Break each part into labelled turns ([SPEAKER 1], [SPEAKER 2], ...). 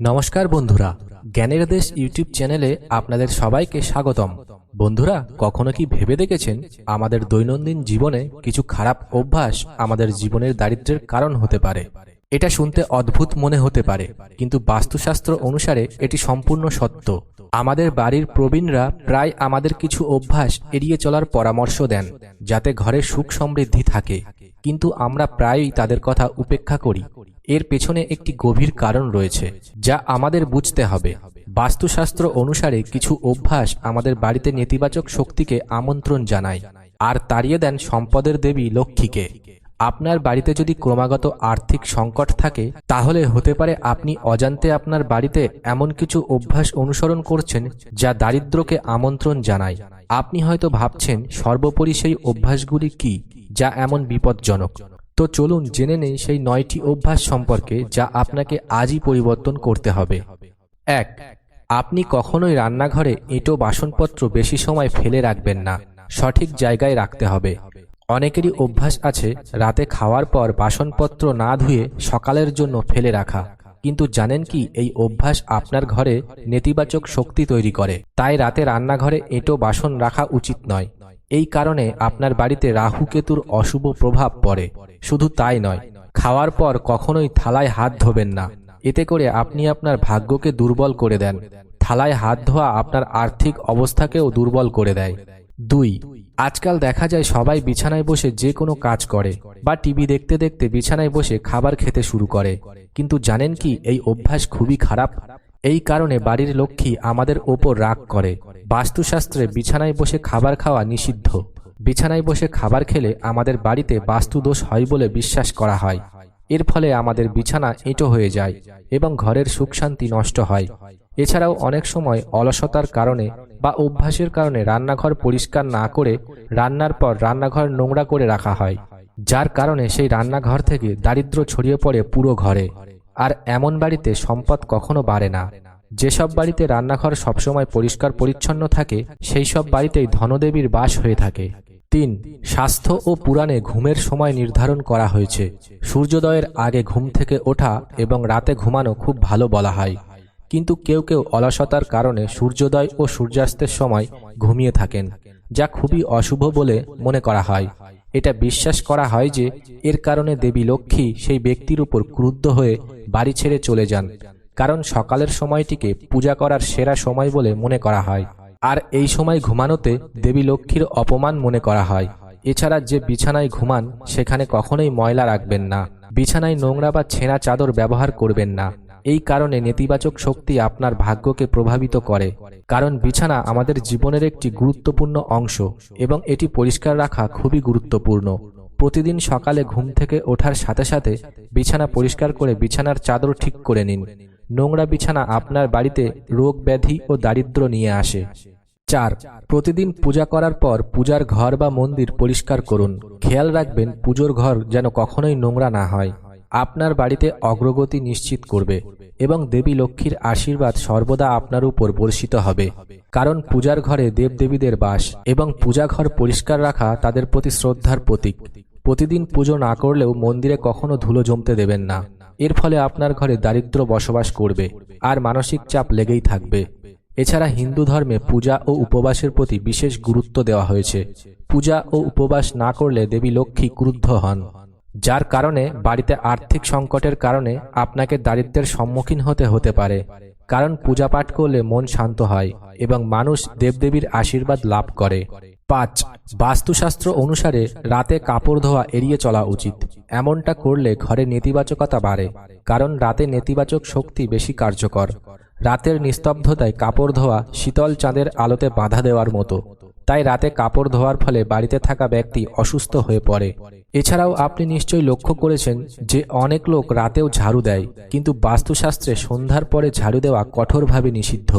[SPEAKER 1] নমস্কার বন্ধুরা, জ্ঞানের দেশ ইউটিউব চ্যানেলে আপনাদের সবাইকে স্বাগতম। বন্ধুরা, কখনো কি ভেবে দেখেছেন আমাদের দৈনন্দিন জীবনে কিছু খারাপ অভ্যাস আমাদের জীবনের দারিদ্র্যের কারণ হতে পারে? এটা শুনতে অদ্ভুত মনে হতে পারে, কিন্তু বাস্তুশাস্ত্র অনুসারে এটি সম্পূর্ণ সত্য। আমাদের বাড়ির প্রবীণরা প্রায় আমাদের কিছু অভ্যাস এড়িয়ে চলার পরামর্শ দেন, যাতে ঘরে সুখ সমৃদ্ধি থাকে। কিন্তু আমরা প্রায়ই তাদের কথা উপেক্ষা করি। এর পেছনে একটি গভীর কারণ রয়েছে, যা আমাদের বুঝতে হবে। বাস্তুশাস্ত্র অনুসারে কিছু অভ্যাস আমাদের বাড়িতে নেতিবাচক শক্তিকে আমন্ত্রণ জানায়, আর তাড়িয়ে দেন সম্পদের দেবী লক্ষ্মীকে। আপনার বাড়িতে যদি ক্রমাগত আর্থিক সংকট থাকে, তাহলে হতে পারে আপনি অজান্তে আপনার বাড়িতে এমন কিছু অভ্যাস অনুসরণ করছেন, যা দারিদ্র্যকে আমন্ত্রণ জানায়। আপনি হয়তো ভাবছেন, সর্বোপরি সেই অভ্যাসগুলি কি, যা এমন বিপজ্জনক। তো চলুন জেনে নেই সেই নয়টি অভ্যাস সম্পর্কে যা আপনাকে আজই পরিবর্তন করতে হবে। এক, আপনি কখনোই রান্নাঘরে এঁটো বাসনপত্র বেশি সময় ফেলে রাখবেন না, সঠিক জায়গায় রাখতে হবে। অনেকেরই অভ্যাস আছে, রাতে খাওয়ার পর বাসনপত্র না ধুয়ে সকালের জন্য ফেলে রাখা। কিন্তু জানেন কি, এই অভ্যাস আপনার ঘরে নেতিবাচক শক্তি তৈরি করে। তাই রাতে রান্নাঘরে এঁটো বাসন রাখা উচিত নয়। এই কারণে আপনার বাড়িতে রাহু কেতুর অশুভ প্রভাব পড়ে। শুধু তাই নয়, খাওয়ার পর কখনোই থালায় হাত ধোবেন না। এতে করে আপনি আপনার ভাগ্যকে দুর্বল করে দেন। থালায় হাত ধোয়া আপনার আর্থিক অবস্থাকেও দুর্বল করে দেয়। দুই, আজকাল দেখা যায় সবাই বিছানায় বসে যে কোনো কাজ করে বা টিভি দেখতে দেখতে বিছানায় বসে খাবার খেতে শুরু করে। কিন্তু জানেন কি, এই অভ্যাস খুবই খারাপ? এই কারণে বাড়ির লক্ষ্মী আমাদের ওপর রাগ করে। বাস্তুশাস্ত্রে বিছানায় বসে খাবার খাওয়া নিষিদ্ধ। বিছানায় বসে খাবার খেলে আমাদের বাড়িতে বাস্তুদোষ হয় বলে বিশ্বাস করা হয়। এর ফলে আমাদের বিছানা এঁটো হয়ে যায় এবং ঘরের সুখ শান্তি নষ্ট হয়। এছাড়াও অনেক সময় অলসতার কারণে বা অভ্যাসের কারণে রান্নাঘর পরিষ্কার না করে রান্নার পর রান্নাঘর নোংরা করে রাখা হয়, যার কারণে সেই রান্নাঘর থেকে দারিদ্র্য ছড়িয়ে পড়ে পুরো ঘরে। আর এমন বাড়িতে সম্পদ কখনো বাড়ে না। যেসব বাড়িতে রান্নাঘর সবসময় পরিষ্কার পরিচ্ছন্ন থাকে সেই সব বাড়িতেই ধনদেবীর বাস হয়ে থাকে। তিন, স্বাস্থ্য ও পুরাণে ঘুমের সময় নির্ধারণ করা হয়েছে। সূর্যোদয়ের আগে ঘুম থেকে ওঠা এবং রাতে ঘুমানো খুব ভালো বলা হয়। কিন্তু কেউ কেউ অলসতার কারণে সূর্যোদয় ও সূর্যাস্তের সময় ঘুমিয়ে থাকেন, যা খুবই অশুভ বলে মনে করা হয়। এটা বিশ্বাস করা হয় যে, এর কারণে দেবী লক্ষ্মী সেই ব্যক্তির উপর ক্রুদ্ধ হয়ে বাড়ি ছেড়ে চলে যান, কারণ সকালের সময়টিকে পূজা করার সেরা সময় বলে মনে করা হয়। আর এই সময় ঘুমানোতে দেবী লক্ষ্মীর অপমান মনে করা হয়। এছাড়া যে বিছানায় ঘুমান, সেখানে কখনোই ময়লা রাখবেন না। বিছানায় নোংরা বা ছেঁড়া চাদর ব্যবহার করবেন না। এই কারণে নেতিবাচক শক্তি আপনার ভাগ্যকে প্রভাবিত করে। কারণ বিছানা আমাদের জীবনের একটি গুরুত্বপূর্ণ অংশ এবং এটি পরিষ্কার রাখা খুবই গুরুত্বপূর্ণ। প্রতিদিন সকালে ঘুম থেকে ওঠার সাথে সাথে বিছানা পরিষ্কার করে বিছানার চাদর ঠিক করে নিন। নোংরা বিছানা আপনার বাড়িতে রোগ ব্যাধি ও দারিদ্র নিয়ে আসে। চার, প্রতিদিন পূজা করার পর পূজার ঘর বা মন্দির পরিষ্কার করুন। খেয়াল রাখবেন পুজোর ঘর যেন কখনোই নোংরা না হয়। আপনার বাড়িতে অগ্রগতি নিশ্চিত করবে এবং দেবী লক্ষ্মীর আশীর্বাদ সর্বদা আপনার উপর বর্ষিত হবে। কারণ পূজার ঘরে দেবদেবীদের বাস এবং পূজা ঘর পরিষ্কার রাখা তাদের প্রতি শ্রদ্ধার প্রতীক। প্রতিদিন পুজো না করলেও মন্দিরে কখনো ধুলো জমতে দেবেন না। এর ফলে আপনার ঘরে দারিদ্র বসবাস করবে, আর মানসিক চাপ লেগেই থাকবে। এছাড়া হিন্দু ধর্মে পূজা ও উপবাসের প্রতি বিশেষ গুরুত্ব দেওয়া হয়েছে। পূজা ও উপবাস না করলে দেবী লক্ষ্মী ক্রুদ্ধ হন। যার কারণে বাড়িতে আর্থিক সংকটের কারণে আপনাকে দারিদ্রের সম্মুখীন হতে হতে পারে। কারণ পূজা পাঠ করলে মন শান্ত হয় এবং মানুষ দেবদেবীর আশীর্বাদ লাভ করে। পাঁচ, বাস্তুশাস্ত্র অনুসারে রাতে কাপড় ধোয়া এড়িয়ে চলা উচিত। এমনটা করলে ঘরে নেতিবাচকতা বাড়ে, কারণ রাতে নেতিবাচক শক্তি বেশি কার্যকর। রাতের নিস্তব্ধতায় কাপড় ধোয়া শীতল চাঁদের আলোতে বাধা দেওয়ার মতো। তাই রাতে কাপড় ধোয়ার ফলে বাড়িতে থাকা ব্যক্তি অসুস্থ হয়ে পড়ে। এছাড়াও আপনি নিশ্চয়ই লক্ষ্য করেছেন যে অনেক লোক রাতেও ঝাড়ু দেয়, কিন্তু বাস্তুশাস্ত্রে সন্ধ্যার পরে ঝাড়ু দেওয়া কঠোরভাবে নিষিদ্ধ।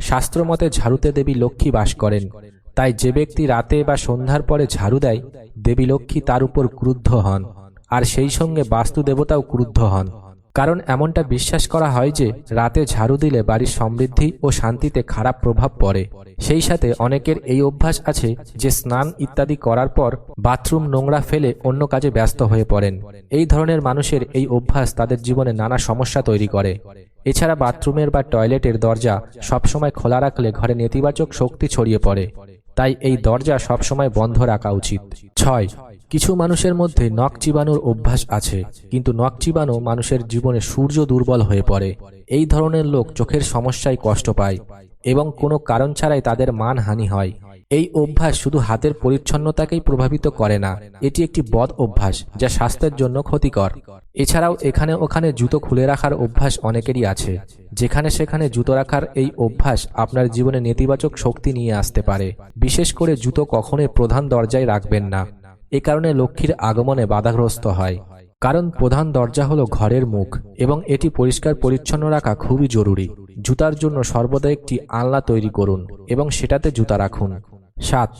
[SPEAKER 1] শাস্ত্রমতে ঝাড়ুতে দেবী লক্ষ্মী বাস করেন। তাই যে ব্যক্তি রাতে বা সন্ধ্যার পরে ঝাড়ু দেয়, দেবী লক্ষ্মী তার উপর ক্রুদ্ধ হন, আর সেই সঙ্গে বাস্তু দেবতাও ক্রুদ্ধ হন। কারণ এমনটা বিশ্বাস করা হয় যে, রাতে ঝাড়ু দিলে বাড়ির সমৃদ্ধি ও শান্তিতে খারাপ প্রভাব পড়ে। সেই সাথে অনেকের এই অভ্যাস আছে যে, স্নান ইত্যাদি করার পর বাথরুম নোংরা ফেলে অন্য কাজে ব্যস্ত হয়ে পড়েন। এই ধরনের মানুষের এই অভ্যাস তাদের জীবনে নানা সমস্যা তৈরি করে। এছাড়া বাথরুমের বা টয়লেটের দরজা সবসময় খোলা রাখলে ঘরে নেতিবাচক শক্তি ছড়িয়ে পড়ে। তাই এই দরজা সবসময় বন্ধ রাখা উচিত। ছয় কিছু মানুষের মধ্যে নখ চিবানোর অভ্যাস আছে, কিন্তু নখ চিবানো মানুষের জীবনে সূর্য দুর্বল হয়ে পড়ে। এই ধরনের লোক চোখের সমস্যায় কষ্ট পায় এবং কোনো কারণ ছাড়াই তাদের মানহানি হয়। এই অভ্যাস শুধু হাতের পরিচ্ছন্নতাকেই প্রভাবিত করে না, এটি একটি বদ অভ্যাস যা স্বাস্থ্যের জন্য ক্ষতিকর। এছাড়াও এখানে ওখানে জুতো খুলে রাখার অভ্যাস অনেকেরই আছে, যেখানে সেখানে জুতো রাখার এই অভ্যাস আপনার জীবনে নেতিবাচক শক্তি নিয়ে আসতে পারে। বিশেষ করে জুতো কখনোই প্রধান দরজায় রাখবেন না। এ কারণে লক্ষ্মীর আগমনে বাধাগ্রস্ত হয়। কারণ প্রধান দরজা হলো ঘরের মুখ এবং এটি পরিষ্কার পরিচ্ছন্ন রাখা খুবই জরুরি। জুতার জন্য সর্বদা একটি আলনা তৈরি করুন এবং সেটাতে জুতা রাখুন। সাত,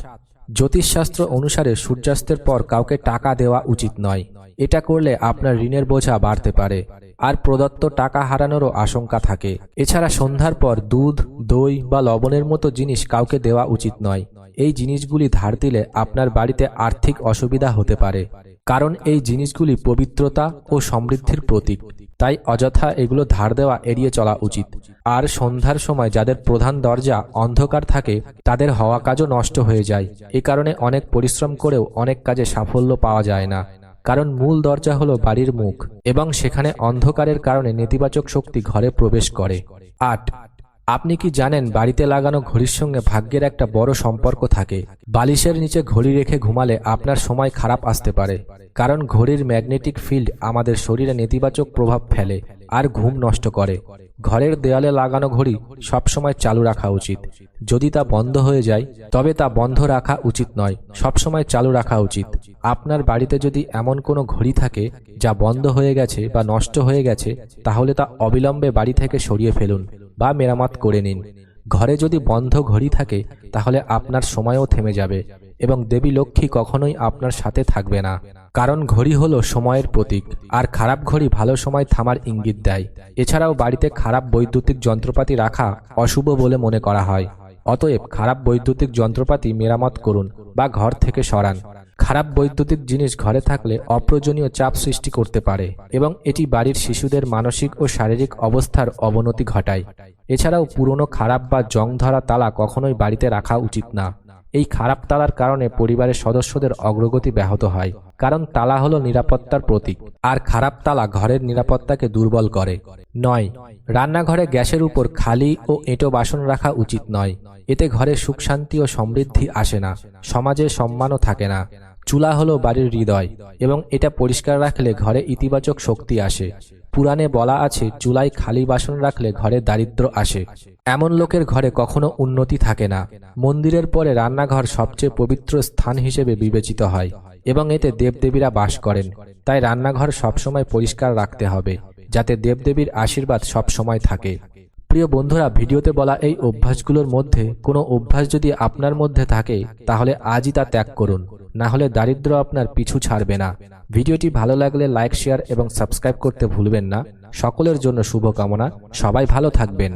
[SPEAKER 1] জ্যোতিষশাস্ত্র অনুসারে সূর্যাস্তের পর কাউকে টাকা দেওয়া উচিত নয়। এটা করলে আপনার ঋণের বোঝা বাড়তে পারে আর প্রদত্ত টাকা হারানোরও আশঙ্কা থাকে। এছাড়া সন্ধ্যার পর দুধ, দই বা লবণের মতো জিনিস কাউকে দেওয়া উচিত নয়। এই জিনিসগুলি ধার দিলে আপনার বাড়িতে আর্থিক অসুবিধা হতে পারে। কারণ এই জিনিসগুলি পবিত্রতা ও সমৃদ্ধির প্রতীক। তাই অযথা এগুলো ধার দেওয়া এড়িয়ে চলা উচিত। আর সন্ধ্যার সময় যাদের প্রধান দরজা অন্ধকার থাকে, তাদের হওয়া কাজও নষ্ট হয়ে যায়। এ কারণে অনেক পরিশ্রম করেও অনেক কাজে সাফল্য পাওয়া যায় না। কারণ মূল দরজা হলো বাড়ির মুখ এবং সেখানে অন্ধকারের কারণে নেতিবাচক শক্তি ঘরে প্রবেশ করে। আট আপনি কি জানেন বাড়িতে লাগানো ঘড়ির সঙ্গে ভাগ্যের একটা বড় সম্পর্ক থাকে? বালিশের নিচে ঘড়ি রেখে ঘুমালে আপনার সময় খারাপ আসতে পারে। কারণ ঘড়ির ম্যাগনেটিক ফিল্ড আমাদের শরীরে নেতিবাচক প্রভাব ফেলে আর ঘুম নষ্ট করে। ঘরের দেয়ালে লাগানো ঘড়ি সবসময় চালু রাখা উচিত। যদি তা বন্ধ হয়ে যায়, তবে তা বন্ধ রাখা উচিত নয়, সবসময় চালু রাখা উচিত। আপনার বাড়িতে যদি এমন কোনো ঘড়ি থাকে যা বন্ধ হয়ে গেছে বা নষ্ট হয়ে গেছে, তাহলে তা অবিলম্বে বাড়ি থেকে সরিয়ে ফেলুন। বা মেরামত করে নিন। ঘরে যদি বন্ধ ঘড়ি থাকে, তাহলে আপনার সময়ও থেমে যাবে এবং দেবী লক্ষ্মী কখনোই আপনার সাথে থাকবে না। কারণ ঘড়ি হলো সময়ের প্রতীক, আর খারাপ ঘড়ি ভালো সময় থামার ইঙ্গিত দেয়। এছাড়াও বাড়িতে খারাপ বৈদ্যুতিক যন্ত্রপাতি রাখা অশুভ বলে মনে করা হয়। অতএব খারাপ বৈদ্যুতিক যন্ত্রপাতি মেরামত করুন বা ঘর থেকে সরান। খারাপ বৈদ্যুতিক জিনিস ঘরে থাকলে অপ্রয়োজনীয় চাপ সৃষ্টি করতে পারে এবং এটি বাড়ির শিশুদের মানসিক ও শারীরিক অবস্থার অবনতি ঘটায়। এছাড়াও পুরনো খারাপ বা জং ধরা তালা কখনোই বাড়িতে রাখা উচিত না। এই খারাপ তালার কারণে পরিবারের সদস্যদের অগ্রগতি ব্যাহত হয়, কারণ তালা হলো নিরাপত্তার প্রতীক, আর খারাপ তালা ঘরের নিরাপত্তাকে দুর্বল করে। নয়, রান্নাঘরে গ্যাসের উপর খালি ও এঁটো বাসন রাখা উচিত নয়। এতে ঘরে সুখ শান্তি ও সমৃদ্ধি আসে না, সমাজে সম্মানও থাকে না। চুলা হলো বাড়ির হৃদয়, এবং এটা পরিষ্কার রাখলে ঘরে ইতিবাচক শক্তি আসে। পুরাণে বলা আছে, চুলায় খালি বাসন রাখলে ঘরে দারিদ্র আসে। এমন লোকের ঘরে কখনো উন্নতি থাকে না। মন্দিরের পরে রান্নাঘর সবচেয়ে পবিত্র স্থান হিসেবে বিবেচিত হয়, এবং এতে দেবদেবীরা বাস করেন। তাই রান্নাঘর সবসময় পরিষ্কার রাখতে হবে, যাতে দেবদেবীর আশীর্বাদ সবসময় থাকে। প্রিয় বন্ধুরা, ভিডিওতে বলা এই অভ্যাসগুলোর মধ্যে কোনো অভ্যাস যদি আপনার মধ্যে থাকে, তাহলে আজই তা ত্যাগ করুন। না হলে দারিদ্র আপনার পিছু ছাড়বে না। ভিডিওটি ভালো লাগলে লাইক, শেয়ার এবং সাবস্ক্রাইব করতে ভুলবেন না। সকলের জন্য শুভকামনা। সবাই ভালো থাকবেন।